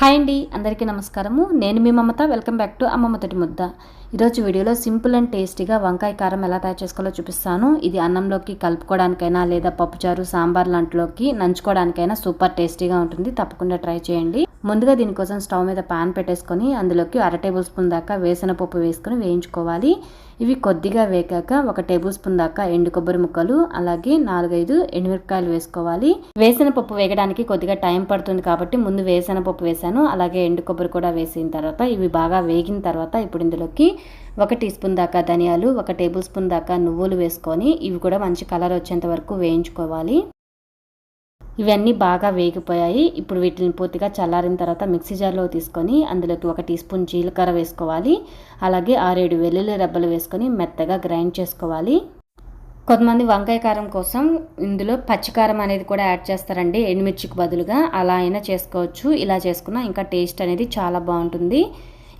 Hi అండి అందరికీ నమస్కారము. నేను మీ మమత వెల్కమ్ బ్యాక్ టు అమ్మమ్మ తోటి ముద్ద. ఈరోజు వీడియోలో సింపుల్ అండ్ టేస్టీగా వంకాయ కారం ఎలా తయారు చేసుకోవాలో చూపిస్తాను. ఇది అన్నంలోకి కలుపుకోవడానికైనా లేదా పప్పుచారు సాంబార్ లాంటిలోకి నంచుకోవడానికైనా సూపర్ టేస్టీగా ఉంటుంది. తప్పకుండా ట్రై చేయండి. ముందుగా దీనికోసం స్టవ్ మీద పాన్ పెట్టేసుకొని అందులోకి అర టేబుల్ స్పూన్ దాకా వేసిన పప్పు వేసుకొని వేయించుకోవాలి. ఇవి కొద్దిగా వేగాక ఒక టేబుల్ స్పూన్ దాకా ఎండు కొబ్బరి ముక్కలు అలాగే నాలుగైదు ఎండుమిరపకాయలు వేసుకోవాలి. వేసిన పప్పు వేగడానికి కొద్దిగా టైం పడుతుంది కాబట్టి ముందు వేసిన పప్పు వేసాను అలాగే ఎండు కొబ్బరి కూడా వేసిన తర్వాత ఇవి బాగా వేగిన తర్వాత ఇప్పుడు ఇందులోకి ఒక టీ స్పూన్ దాకా ధనియాలు ఒక టేబుల్ స్పూన్ దాకా నువ్వులు వేసుకొని ఇవి కూడా మంచి కలర్ వచ్చేంత వరకు వేయించుకోవాలి. ఇవన్నీ బాగా వేగిపోయాయి. ఇప్పుడు వీటిని పూర్తిగా చల్లారిన తర్వాత మిక్సీ జార్లో తీసుకొని అందులోకి ఒక టీ స్పూన్ జీలకర్ర వేసుకోవాలి. అలాగే ఆరేడు వెల్లుల్లి రెబ్బలు వేసుకొని మెత్తగా గ్రైండ్ చేసుకోవాలి. కొంతమంది వంకాయ కారం కోసం ఇందులో పచ్చికారం అనేది కూడా యాడ్ చేస్తారండి. ఎండుమిర్చికి బదులుగా అలా అయినా చేసుకోవచ్చు. ఇలా చేసుకున్నా ఇంకా టేస్ట్ అనేది చాలా బాగుంటుంది.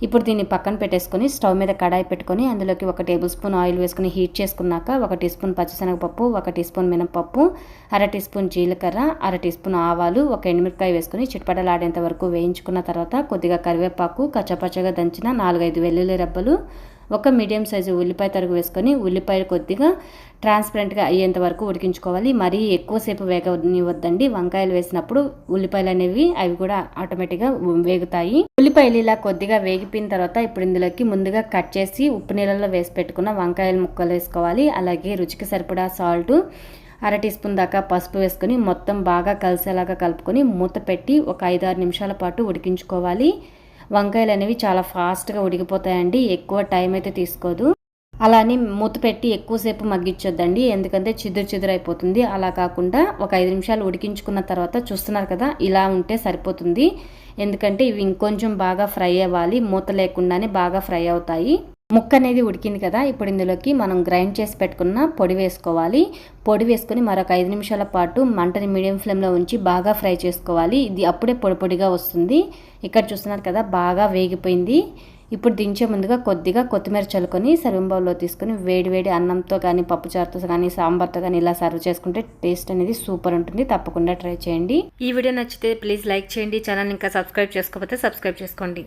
ఇప్పుడు దీన్ని పక్కన పెట్టేసుకొని స్టవ్ మీద కడాయి పెట్టుకొని అందులోకి ఒక టేబుల్ స్పూన్ ఆయిల్ వేసుకొని హీట్ చేసుకున్నాక ఒక టీ స్పూన్ పచ్చిశనగపప్పు ఒక టీ స్పూన్ మినపప్పు అర టీ స్పూన్ జీలకర్ర అర టీ స్పూన్ ఆవాలు ఒక ఎండుమిరకాయ వేసుకొని చిట్పటలాడేంత వరకు వేయించుకున్న తర్వాత కొద్దిగా కరివేపాకు కచ్చపచ్చగా దంచిన నాలుగైదు వెల్లుల్లి రెబ్బలు ఒక మీడియం సైజు ఉల్లిపాయ తరుగు వేసుకొని ఉల్లిపాయలు కొద్దిగా ట్రాన్స్పరెంట్గా అయ్యేంత వరకు ఉడికించుకోవాలి. మరీ ఎక్కువసేపు వేగనివ్వద్దండి. వంకాయలు వేసినప్పుడు ఉల్లిపాయలు అనేవి అవి కూడా ఆటోమేటిక్గా వేగుతాయి. ఉల్లిపాయలు ఇలా కొద్దిగా వేగిపోయిన తర్వాత ఇప్పుడు ఇందులోకి ముందుగా కట్ చేసి ఉప్పు నీళ్ళలో వేసి పెట్టుకున్న వంకాయలు ముక్కలు వేసుకోవాలి. అలాగే రుచికి సరిపడా సాల్ట్ అర టీ స్పూన్ దాకా పసుపు వేసుకొని మొత్తం బాగా కలిసేలాగా కలుపుకొని మూత పెట్టి ఒక ఐదు ఆరు నిమిషాల పాటు ఉడికించుకోవాలి. వంకాయలు అనేవి చాలా ఫాస్ట్గా ఉడికిపోతాయండి ఎక్కువ టైం అయితే తీసుకోదు. అలా అని మూత పెట్టి ఎక్కువసేపు మగ్గించొద్దండి ఎందుకంటే చిదురు చిదురు అయిపోతుంది. అలా కాకుండా ఒక ఐదు నిమిషాలు ఉడికించుకున్న తర్వాత చూస్తున్నారు కదా ఇలా ఉంటే సరిపోతుంది. ఎందుకంటే ఇవి ఇంకొంచెం బాగా ఫ్రై అవ్వాలి మూత లేకుండానే బాగా ఫ్రై అవుతాయి. ముక్క అనేది ఉడికింది కదా ఇప్పుడు ఇందులోకి మనం గ్రైండ్ చేసి పెట్టుకున్న పొడి వేసుకోవాలి. పొడి వేసుకొని మరొక ఐదు నిమిషాల పాటు మంటని మీడియం ఫ్లేమ్లో ఉంచి బాగా ఫ్రై చేసుకోవాలి. ఇది అప్పుడే పొడి పొడిగా వస్తుంది. ఇక్కడ చూస్తున్నారు కదా బాగా వేగిపోయింది. ఇప్పుడు దించే ముందుగా కొద్దిగా కొత్తిమీర చల్లుకొని సర్వింగ్ బౌల్లో తీసుకొని వేడి వేడి అన్నంతో కానీ పప్పుచారుతో కానీ సాంబార్తో కానీ ఇలా సర్వ్ చేసుకుంటే టేస్ట్ అనేది సూపర్ ఉంటుంది. తప్పకుండా ట్రై చేయండి. ఈ వీడియో నచ్చితే ప్లీజ్ లైక్ చేయండి. ఛానల్ ఇంకా సబ్స్క్రైబ్ చేసుకోకపోతే సబ్స్క్రైబ్ చేసుకోండి.